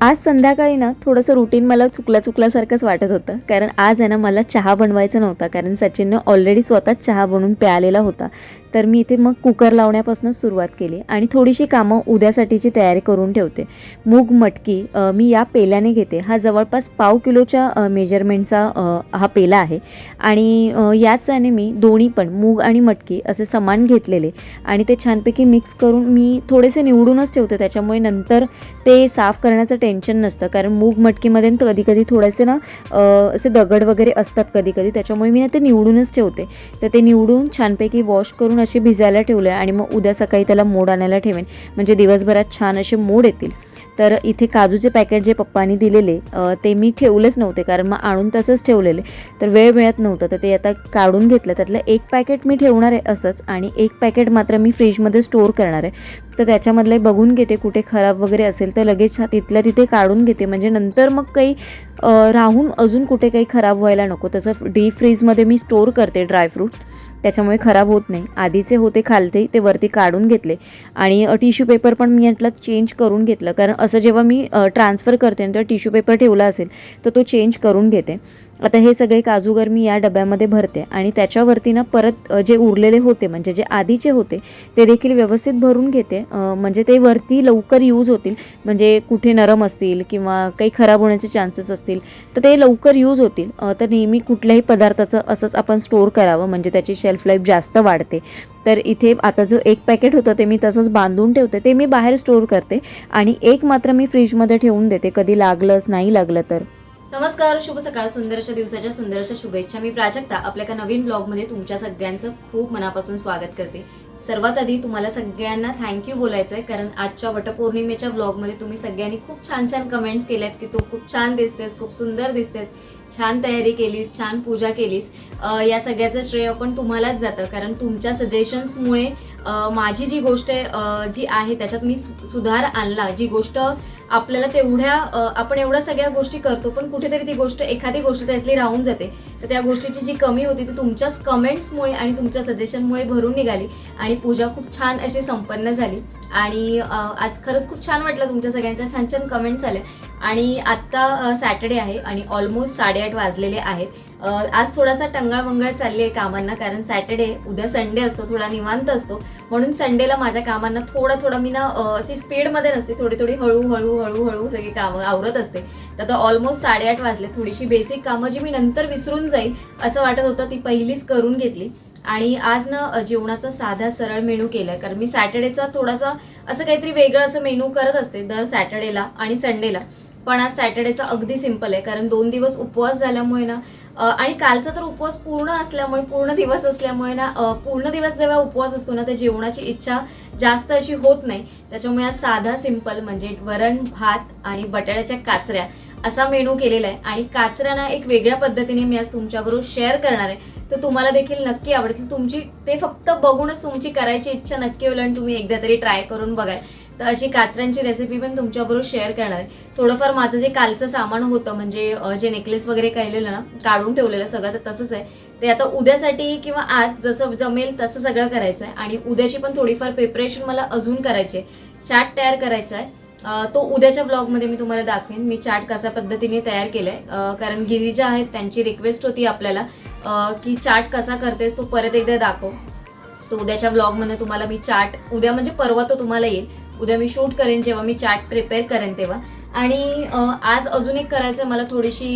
आज संध्याकाळी ना थोडंसं रुटीन मला चुकल्या चुकल्यासारखंच वाटत होतं. कारण आज आहे ना मला चहा बनवायचा नव्हता. कारण सचिननं ऑलरेडी स्वतःच चहा बनवून प्यालेला होता. तर मी इथे मग कुकर लावण्यापासूनच सुरुवात केली आणि थोडीशी कामं उद्यासाठीची तयारी करून ठेवते. मूग मटकी मी या पेल्याने घेते. हा जवळपास पाव किलोच्या मेजरमेंटचा हा पेला आहे. आणि याचाने मी दोन्ही पण मूग आणि मटकी असे समान घेतलेले. आणि ते छानपैकी मिक्स करून मी थोडेसे निवडूनच ठेवते. त्याच्यामुळे नंतर ते साफ करण्याचं टेन्शन नसतं. कारण मूग मटकीमध्ये कधी कधी थोडेसे ना असे दगड वगैरे असतात कधी कधी त्याच्यामुळे मी ना ते निवडूनच ठेवते. तर ते निवडून छानपैकी वॉश करून असे भिजायला ठेवलं आहे आणि मग उद्या सकाळी त्याला मोड आणायला ठेवेन. म्हणजे दिवसभरात छान असे मोड येतील. तर इथे काजूचे पॅकेट जे पप्पानी दिलेले ते मी ठेवलेच नव्हते कारण मग आणून तसंच ठेवलेले. तर वेळ मिळत नव्हतं तर ते आता काढून घेतलं. त्यातलं एक पॅकेट मी ठेवणार आहे असंच आणि एक पॅकेट मात्र मी फ्रीजमध्ये स्टोअर करणार आहे. तर त्याच्यामधले बघून घेते कुठे खराब वगैरे असेल तर लगेच तिथल्या तिथे काढून घेते. म्हणजे नंतर मग काही राहून अजून कुठे काही खराब व्हायला नको. तसं डीप फ्रीजमध्ये मी स्टोअर करते ड्रायफ्रूट. त्याच्यामुळे खराब होत नाही. आधीचे होते खालते ते वरती काढून घेतले. आणि टिश्यू पेपर पण मी यातला चेंज करून घेतलं. कारण असं जेव्हा मी ट्रान्सफर करते ना टिश्यू पेपर ठेवला असेल तर तो चेंज करून घेते. आता हे सगळे काजूगर मी या डब्यामध्ये भरते आणि त्याच्यावरती ना परत जे उरलेले होते म्हणजे जे आधीचे होते ते देखील व्यवस्थित भरून घेते. म्हणजे ते वरती लवकर यूज होतील. म्हणजे कुठे नरम असतील किंवा काही खराब होण्याचे चान्सेस असतील तर ते लवकर यूज होतील. तर नेहमी कुठल्याही पदार्थाचं असंच आपण स्टोअर करावं. म्हणजे त्याची शेल्फ लाईफ जास्त वाढते. तर इथे आता जो एक पॅकेट होतं ते मी तसंच बांधून ठेवते. ते मी बाहेर स्टोअर करते. आणि एक मात्र मी फ्रीजमध्ये ठेवून देते. कधी लागलंच नाही लागलं तर. नमस्कार शुभ सकाळ. सुंदर अशा दिवसाच्या सुंदर अशा शुभेच्छा. मी प्राजक्ता. आपल्या एका नवीन ब्लॉगमध्ये तुमच्या सगळ्यांचं खूप मनापासून स्वागत करते. सर्वात आधी तुम्हाला सगळ्यांना थँक्यू बोलायचं आहे कारण आजच्या वटपौर्णिमेच्या ब्लॉगमध्ये तुम्ही सगळ्यांनी खूप छान छान कमेंट्स केल्यात की तू खूप छान दिसतेस खूप सुंदर दिसतेस छान तयारी केलीस छान पूजा केलीस. या सगळ्याचं श्रेय पण तुम्हालाच जातं कारण तुमच्या सजेशन्समुळे माझी जी गोष्ट आहे, जी आहे त्याच्यात मी सु- सुधार आणला. जी गोष्ट आपल्याला तेवढ्या आपण एवढ्या सगळ्या गोष्टी करतो पण कुठेतरी ती गोष्ट एखादी गोष्ट त्यातली राहून जाते. तर त्या गोष्टीची जी कमी होती ती तुमच्याच कमेंट्समुळे आणि तुमच्या सजेशनमुळे भरून निघाली. आणि पूजा खूप छान अशी संपन्न झाली. आणि आज खरंच खूप छान वाटलं तुमच्या सगळ्यांच्या छान छान कमेंट्स आल्या. आणि आत्ता सॅटर्डे आहे आणि ऑलमोस्ट साडेआठ वाजलेले आहेत. आज थोडासा टंगळमंगळ चालली आहे कामांना कारण सॅटर्डे उद्या संडे असतो थोडा निवांत असतो. म्हणून संडेला माझ्या कामांना थोडं थोडं मी ना अशी स्पीडमध्ये नसते थोडी थोडी हळूहळू हळूहळू सगळी कामं आवरत असते. तर आता ऑलमोस्ट साडेआठ वाजले थोडीशी बेसिक कामं जी मी नंतर विसरून जाईल असं वाटत होतं ती पहिलीच करून घेतली. आणि आज ना जेवणाचा साधा सरळ मेनू केलाय कारण मी सॅटर्डेचा थोडासा असं काहीतरी वेगळं असं मेनू करत असते दर सॅटर्डेला आणि संडेला. पण आज सॅटर्डेचा अगदी सिंपल आहे कारण दोन दिवस उपवास झाल्यामुळे ना आणि कालचा तर उपवास पूर्ण असल्यामुळे पूर्ण दिवस असल्यामुळे ना पूर्ण दिवस जेव्हा उपवास असतो ना तर जेवणाची इच्छा जास्त अशी होत नाही. त्याच्यामुळे आज साधा सिंपल म्हणजे वरण भात आणि बटाट्याच्या काचऱ्या असा मेनू केलेला आहे. आणि काचऱ्या ना एक वेगळ्या पद्धतीने मी आज तुमच्याबरोबर शेअर करणार आहे. तर तुम्हाला देखील नक्की आवडतील. तुमची ते फक्त बघूनच तुमची करायची इच्छा नक्की होईल आणि तुम्ही एकदा तरी ट्राय करून बघाल. तर अशी काचऱ्यांची रेसिपी पण तुमच्याबरोबर शेअर करणार आहे. थोडंफार माझं जे कालचं सामान होतं म्हणजे जे नेकलेस वगैरे काढलेलं ना काढून ठेवलेलं सगळं तर तसंच आहे. ते आता उद्यासाठी किंवा आज जसं जमेल तसं सगळं करायचं आहे. आणि उद्याची पण थोडीफार प्रिपरेशन मला अजून करायची आहे. चाट तयार करायचा आहे. तो उद्याच्या ब्लॉगमध्ये मी तुम्हाला दाखवेन. मी चाट कशा पद्धतीने तयार केलाय. कारण गिरिजा आहेत त्यांची रिक्वेस्ट होती आपल्याला की चाट कसा करतेस तो परत एकदा दाखव. तो उद्याच्या ब्लॉगमध्ये तुम्हाला मी चाट उद्या म्हणजे परवा तो तुम्हाला येईल. उद्या मी शूट करेन जेव्हा मी चाट प्रिपेअर करेन तेव्हा. आणि आज अजून एक करायचं आहे मला थोडीशी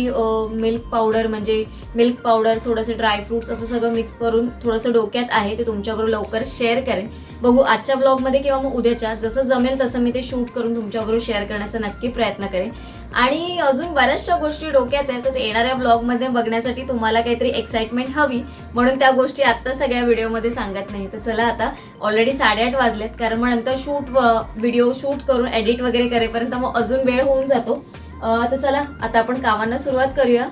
मिल्क पावडर म्हणजे मिल्क पावडर थोडंसं ड्रायफ्रुट्स असं सगळं मिक्स करून थोडंसं डोक्यात आहे ते तुमच्याबरोबर लवकर शेअर करेन. बघू आजच्या ब्लॉगमध्ये किंवा मग उद्याच्या जसं जमेल तसं मी ते शूट करून तुमच्याबरोबर शेअर करण्याचा नक्की प्रयत्न करेन. आणि अजून बऱ्याचशा गोष्टी डोक्यात आहेत तर येणाऱ्या ब्लॉगमध्ये बघण्यासाठी तुम्हाला काहीतरी एक्साइटमेंट हवी म्हणून त्या गोष्टी आत्ता सगळ्या व्हिडिओमध्ये सांगत नाही. तर चला आता ऑलरेडी साडेआठ वाजलेत कारण मग नंतर शूट व्हिडिओ शूट करून एडिट वगैरे करेपर्यंत मग अजून वेळ होऊन जातो. तर चला आता आपण कामांना सुरुवात करूया.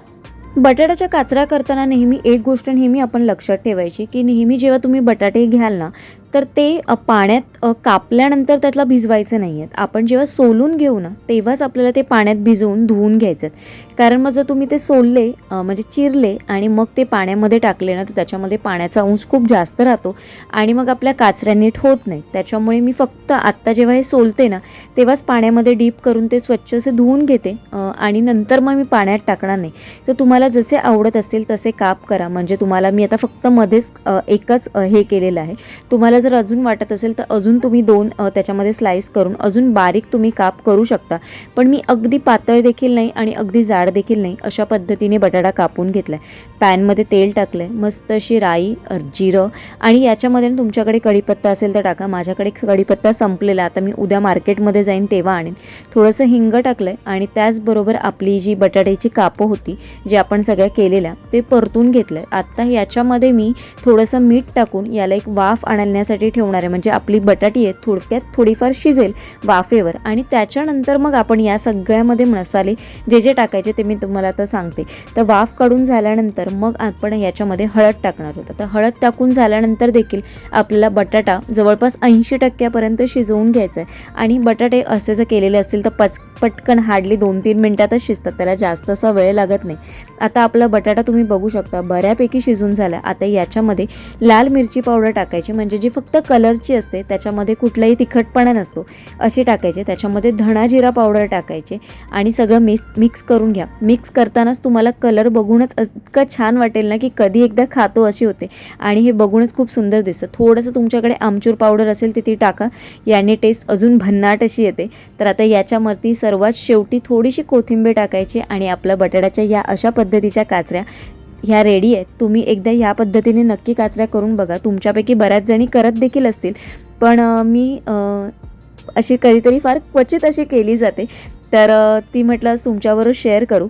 बटाट्याच्या काचऱ्या करताना नेहमी एक गोष्ट नेहमी आपण लक्षात ठेवायची की नेहमी जेव्हा तुम्ही बटाटे घ्याल ना तर ते पाण्यात कापल्यानंतर त्यातला भिजवायचं नाही आहेत आपण जेव्हा सोलून घेऊ ना तेव्हाच आपल्याला ते पाण्यात भिजवून धुवून घ्यायचं आहेत. कारण मग जर तुम्ही ते सोलले म्हणजे चिरले आणि मग ते पाण्यामध्ये टाकले ना तर त्याच्यामध्ये पाण्याचा अंश खूप जास्त राहतो आणि मग आपल्या काचऱ्या नीट होत नाही त्याच्यामुळे मी फक्त आत्ता जेव्हा हे सोलते ना तेव्हाच पाण्यामध्ये डीप करून ते स्वच्छ असे धुवून घेते आणि नंतर मग मी पाण्यात टाकणार नाही. तर तुम्हाला जसे आवडत असेल तसे काप करा. म्हणजे तुम्हाला मी आता फक्त मध्येच एकच हे केलेलं आहे. तुम्हाला जर अजून वाटत असेल तर अजून तुम्ही दोन त्याच्यामध्ये स्लाईस करून अजून बारीक तुम्ही काप करू शकता. पण मी अगदी पातळ देखील नाही आणि अगदी जाड देखील नाही अशा पद्धतीने बटाटा कापून घेतला आहे पॅनमध्ये तेल टाकलं आहे मस्त अशी राई जिरं आणि याच्यामध्ये तुमच्याकडे कढीपत्ता असेल तर टाका. माझ्याकडे कढीपत्ता संपलेला आता मी उद्या मार्केटमध्ये जाईन तेव्हा आणेन. थोडंसं हिंग टाकलं आहे आणि त्याचबरोबर आपली जी बटाट्याची कापं होती जे आपण सगळ्या केलेल्या ते परतून घेतलं आहे आत्ता याच्यामध्ये मी थोडंसं मीठ टाकून याला एक वाफ आणण्यासाठी ठेवणार आहे. म्हणजे आपली बटाटी आहे थोडक्यात थोडीफार शिजेल वाफेवर. आणि त्याच्यानंतर मग आपण या सगळ्यामध्ये मसाले जे जे टाकायचे ते मी तुम्हाला आता सांगते. तर वाफ काढून झाल्यानंतर मग आपण याच्यामध्ये हळद टाकणार होतं तर हळद टाकून झाल्यानंतर देखील आपल्याला बटाटा जवळपास ऐंशी टक्क्यापर्यंत शिजवून घ्यायचा आहे. आणि बटाटे असे जर केलेले असतील तर पच पटकन हार्डली दोन तीन मिनटातच शिजतात. त्याला जास्त असा वेळ लागत नाही. आता आपला बटाटा तुम्ही बघू शकता बऱ्यापैकी शिजून झाला. आता याच्यामध्ये लाल मिरची पावडर टाकायची. म्हणजे जी फक्त कलरची असते त्याच्यामध्ये कुठलाही तिखटपणा नसतो. अशी टाकायचे त्याच्यामध्ये धणा जिरा पावडर टाकायचे आणि सगळं मिक्स मिक्स करून घ्या. मिक्स करतानाच तुम्हाला कलर बघूनच इतकं छान वाटेल ना की कधी एकदा खातो अशी होते. आणि हे बघूनच खूप सुंदर दिसतं. थोडंसं तुमच्याकडे आमचूर पावडर असेल तर ती टाका. याने टेस्ट अजून भन्नाट अशी येते. तर आता याच्यावरती सर्वात शेवटी थोडीशी कोथिंबीर टाकायची आणि आपल्या बटाट्याच्या या अशा पद्धतीच्या काचऱ्या ह्या रेडी आहेत. तुम्ही एकदा ह्या पद्धतीने नक्की काचऱ्या करून बघा. तुमच्यापैकी बऱ्याच जणी करत देखील असतील. पण मी अशी कधीतरी फार क्वचित अशी केली जाते. तर ती म्हटलं तुमच्याबरोबर शेअर करू.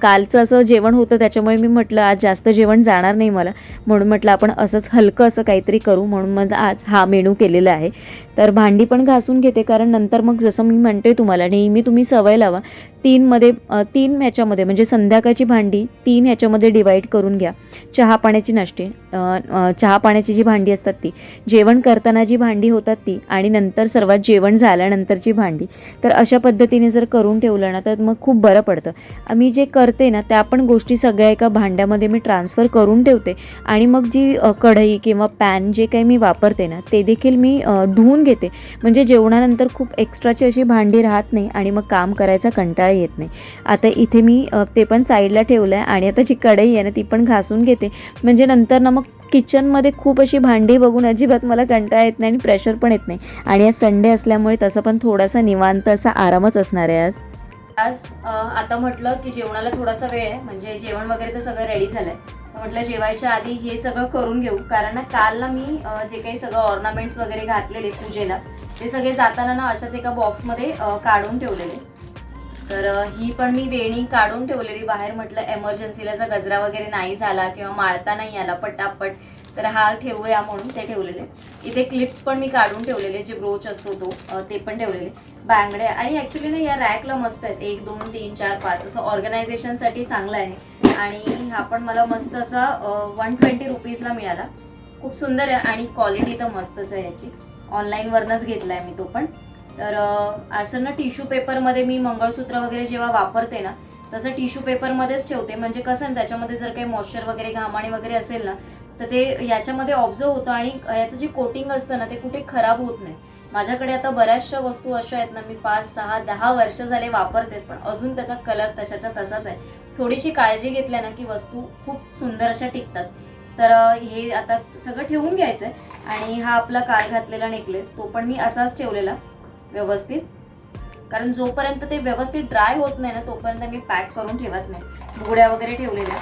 कालचं असं जेवण होतं त्याच्यामुळे मी म्हटलं आज जास्त जेवण जाणार नाही मला. म्हणून म्हटलं आपण असंच हलकं असं काहीतरी करू. म्हणून मग आज हा मेनू केलेला आहे. तर भांडी पण घासून घेते कारण नंतर मग जसं मी म्हणते तुम्हाला नेहमी तुम्ही सवय लावा. तीनमध्ये तीन ह्याच्यामध्ये म्हणजे संध्याकाळची भांडी तीन ह्याच्यामध्ये डिवाईड करून घ्या. चहा पाण्याची नाश्ते चहा पाण्याची जी भांडी असतात ती जेवण करताना जी भांडी होतात ती आणि नंतर सर्वात जेवण झाल्यानंतरची भांडी तर अशा पद्धतीने जर करून ठेवलं ना तर मग खूप बरं पडतं. मी जे करते ना त्या पण गोष्टी सगळ्या एका भांड्यामध्ये मी ट्रान्सफर करून ठेवते आणि मग जी कढई किंवा पॅन जे काही मी वापरते ना ते देखील मी धुवून घेते. म्हणजे जेवणानंतर खूप एक्स्ट्राची अशी भांडी राहत नाही आणि मग काम करायचा कंटाळा येत नाही. आता इथे मी ते पण साईडला ठेवलं आहे आणि आता जी कढई आहे ना ती पण घासून घेते. म्हणजे नंतर ना मग किचनमध्ये खूप अशी भांडी बघून अजिबात मला कंटाळा येत नाही आणि प्रेशर पण येत नाही. आणि आज संडे असल्यामुळे तसं पण थोडासा निवांत असा आरामच असणार आहे आज. आज आता म्हटलं की जेवणाला थोडासा वेळ आहे. म्हणजे जेवण वगैरे तर सगळं रेडी झालंय. तर म्हटलं जेवायच्या आधी हे सगळं करून घेऊ. कारण ना काल ना मी जे काही सगळं ऑर्नामेंट्स वगैरे घातलेले पूजेला ते सगळे जाताना ना अशाच एका बॉक्समध्ये काढून ठेवलेले. तर ही पण मी वेणी काढून ठेवलेली बाहेर. म्हटलं एमर्जन्सीला जर गजरा वगैरे नाही झाला किंवा माळता नाही आला पटापट तर हा ठेवूया म्हणून ते ठेवलेले. इथे क्लिप्स पण मी काढून ठेवलेले जे ब्रोच असतो तो ते पण ठेवलेले. बांगड्या आणि ऍक्च्युली ना या रॅकला मस्त आहेत. एक दोन तीन चार पाच असं ऑर्गनायझेशनसाठी चांगलं आहे. आणि हा पण मला मस्त असा वन ट्वेंटी रुपीजला मिळाला. खूप सुंदर आहे आणि क्वालिटी तर मस्तच आहे याची. ऑनलाईनवरनंच घेतला आहे मी तो पण. तर असं ना टिश्यू पेपरमध्ये मी मंगळसूत्र वगैरे जेव्हा वापरते ना तसं टिश्यू पेपरमध्येच ठेवते. म्हणजे कसं ना त्याच्यामध्ये जर काही मॉइश्चर वगैरे घामाणे वगैरे असेल ना तर ते याच्यामध्ये ऑब्झर्व होतं आणि याचं जे कोटिंग असतं ना ते कुठे खराब होत नाही. माझ्याकडे आता बऱ्याचशा वस्तू अशा आहेत ना मी पाच सहा दहा वर्ष झाले वापरते पण अजून त्याचा कलर तशाच्या तसाच आहे. थोडीशी काळजी घेतल्या ना की वस्तू खूप सुंदर अशा टिकतात. तर हे आता सगळं ठेवून घ्यायचं आहे आणि हा आपला काल घातलेला नेकलेस तो पण मी असाच ठेवलेला. व्यवस्थित. कारण जोपर्यंत ते व्यवस्थित ड्राय होत नाही ना तोपर्यंत मी पॅक करून ठेवत नाही. बुगड्या वगैरे ठेवलेल्या.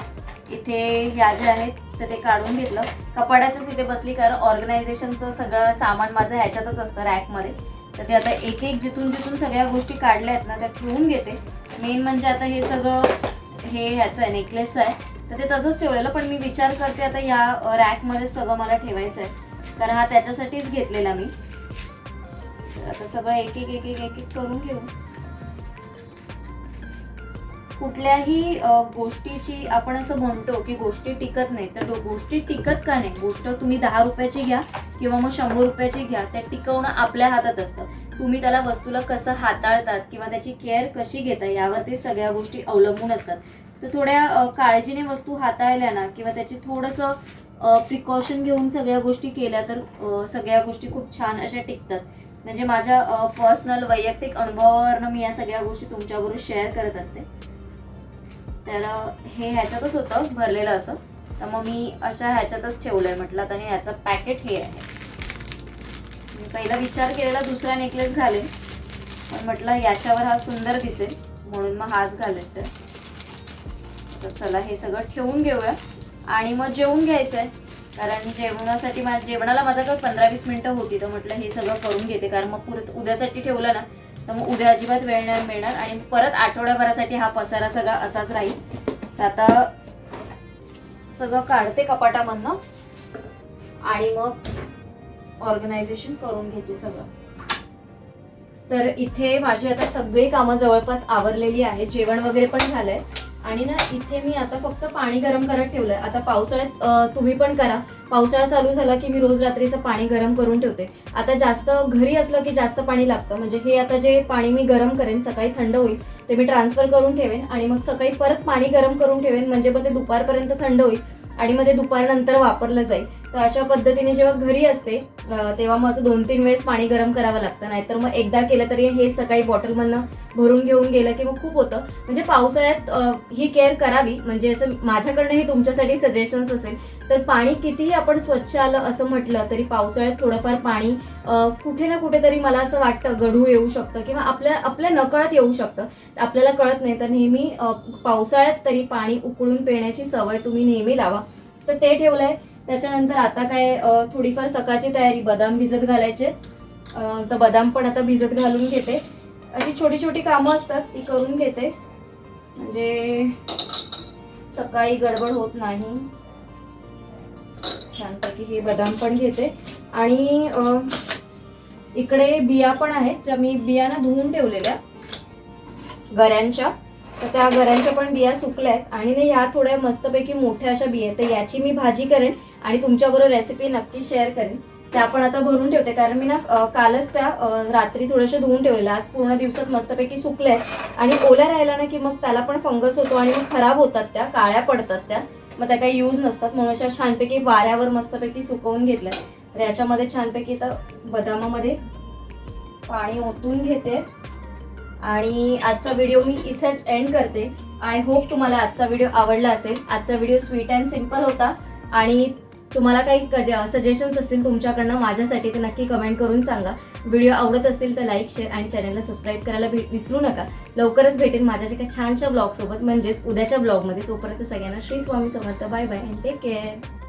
इथे ह्या ज्या आहेत तर ते काढून घेतलं. कपाडाचंच इथे बसली कारण ऑर्गनायझेशनचं सगळं सामान माझं ह्याच्यातच असतं रॅकमध्ये तर ते आता एक एक जिथून जिथून सगळ्या गोष्टी काढल्या आहेत ना त्या ठेवून घेते. मेन म्हणजे आता हे सगळं हे ह्याचं आहे नेकलेस आहे. तर ते तसंच ठेवलेलं पण मी विचार करते आता या रॅकमध्ये सगळं मला ठेवायचं आहे कारण हा त्याच्यासाठीच घेतलेला मी. आता सगळं एक एक एक एक एक एक करून घेऊ. कुठल्याही गोष्टीची आपण असं म्हणतो की गोष्टी टिकत नाही तर गोष्टी टिकत का नाही? गोष्ट तुम्ही दहा रुपयाची घ्या किंवा मग शंभर रुपयाची घ्या त्या टिकवणं आपल्या हातात असतं. तुम्ही त्याला वस्तूला कसं हाताळतात किंवा त्याची केअर कशी घेता यावर ते सगळ्या गोष्टी अवलंबून असतात. तर थोड्या काळजीने वस्तू हाताळल्या ना किंवा त्याची थोडंसं प्रिकॉशन घेऊन सगळ्या गोष्टी केल्या तर सगळ्या गोष्टी खूप छान अशा टिकतात. म्हणजे माझ्या पर्सनल वैयक्तिक अनुभवावरनं मी या सगळ्या गोष्टी तुमच्याबरोबर शेअर करत असते. तर हे ह्याच्यातच होतं भरलेलं असं. तर मग मी अशा ह्याच्यातच ठेवलंय म्हटलं आणि ह्याचं पॅकेट हे आहे. मी पहिला विचार केलेला दुसरा नेकलेस घालेन. पण म्हटलं याच्यावर हा सुंदर दिसेल म्हणून मग हाच घालेल तर. तर चला हे सगळं ठेवून घेऊया. आणि मग जेवून घ्यायचं आहे कारण जेवणासाठी माझ्या जेवणाला माझ्याकडे पंधरा वीस मिनटं होती तर म्हटलं हे सगळं करून घेते. कारण मग पुरत उद्यासाठी ठेवलं ना तर मग उद्या अजिबात वेळ नाही मिळणार. आणि परत आठवड्याभरासाठी हा पसारा सगळा असाच राहील. तर आता सगळं काढते कपाटामधनं. आणि मग ऑर्गनायझेशन करून घेते सगळं. तर इथे माझी आता सगळी कामं जवळपास आवरलेली आहेत. जेवण वगैरे पण झालंय. आणि ना इथे मी आता फक्त पाणी गरम करत ठेवलंय. आता पावसाळ्यात तुम्ही पण करा. पावसाळा चालू झाला की मी रोज रात्रीचं पाणी गरम करून ठेवते. आता जास्त घरी असलं की जास्त पाणी लागतं. म्हणजे हे आता जे पाणी मी गरम करेन सकाळी थंड होईल ते मी ट्रान्सफर करून ठेवेन आणि मग सकाळी परत पाणी गरम करून ठेवेन. म्हणजे मग ते दुपारपर्यंत थंड होईल आणि मग ते दुपारनंतर वापरलं जाईल. तर अशा पद्धतीने जेव्हा घरी असते तेव्हा मग असं दोन तीन वेळेस पाणी गरम करावं लागतं. नाहीतर मग एकदा केलं तरी हे सकाळी बॉटलमधनं भरून घेऊन गेलं की मग खूप होतं. म्हणजे पावसाळ्यात ही केअर करावी. म्हणजे असं माझ्याकडनंही तुमच्यासाठी सजेशन्स असेल तर पाणी कितीही आपण स्वच्छ आलं असं म्हटलं तरी पावसाळ्यात थोडंफार पाणी कुठे ना कुठेतरी मला असं वाटतं गढूळ येऊ शकतं किंवा आपल्या आपल्या नकळत येऊ शकतं. आपल्याला कळत नाही. तर नेहमी पावसाळ्यात तरी पाणी उकळून पिण्याची सवय तुम्ही नेहमी लावा. तर ते ठेवलंय. त्याच्यानंतर आता काय थोडीफार सकाळची तयारी बदाम भिजत घालायचे. तर बदाम पण आता भिजत घालून घेते. अशी छोटी छोटी कामं असतात ती करून घेते. म्हणजे सकाळी गडबड होत नाही. छानपैकी हे बदाम पण घेते. आणि इकडे बिया पण आहेत ज्या मी बियाना धुवून ठेवलेल्या. गऱ्यांच्या तर त्या गऱ्यांच्या पण बिया सुकल्या आहेत आणि ह्या थोड्या मस्तपैकी मोठ्या अशा बिया आहेत. तर याची मी भाजी करेन. आणि तुमच्याबरोबर रेसिपी नक्की शेअर करेन. त्या आपण आता भरून ठेवते. कारण मी ना कालच त्या रात्री थोडंसे धुवून ठेवलेल्या आज पूर्ण दिवसात मस्तपैकी सुकल्या. आहेत आणि ओल्या राहिल्या ना की मग त्याला पण फंगस होतो आणि मग खराब होतात त्या काळ्या पडतात त्या. मग त्या काही यूज नसतात. म्हणून अशा छानपैकी वाऱ्यावर मस्तपैकी सुकवून घेतल्या. तर याच्यामध्ये छानपैकी तर बदामामध्ये पाणी ओतून घेते. आणि आजचा व्हिडिओ मी इथेच एंड करते. आय होप तुम्हाला आजचा व्हिडिओ आवडला असेल. आजचा व्हिडिओ स्वीट अँड सिंपल होता. आणि तुम्हाला काही सजेशन्स असतील तुमच्याकडनं माझ्यासाठी तर नक्की कमेंट करून सांगा. व्हिडिओ आवडत असतील तर लाईक शेअर आणि चॅनलला सबस्क्राईब करायला भेट विसरू नका. लवकरच भेटेन माझ्या एका छानशा ब्लॉगसोबत म्हणजेच उद्याच्या ब्लॉगमध्ये तोपर्यंत सगळ्यांना Shri Swami Samarth. Bye bye and take care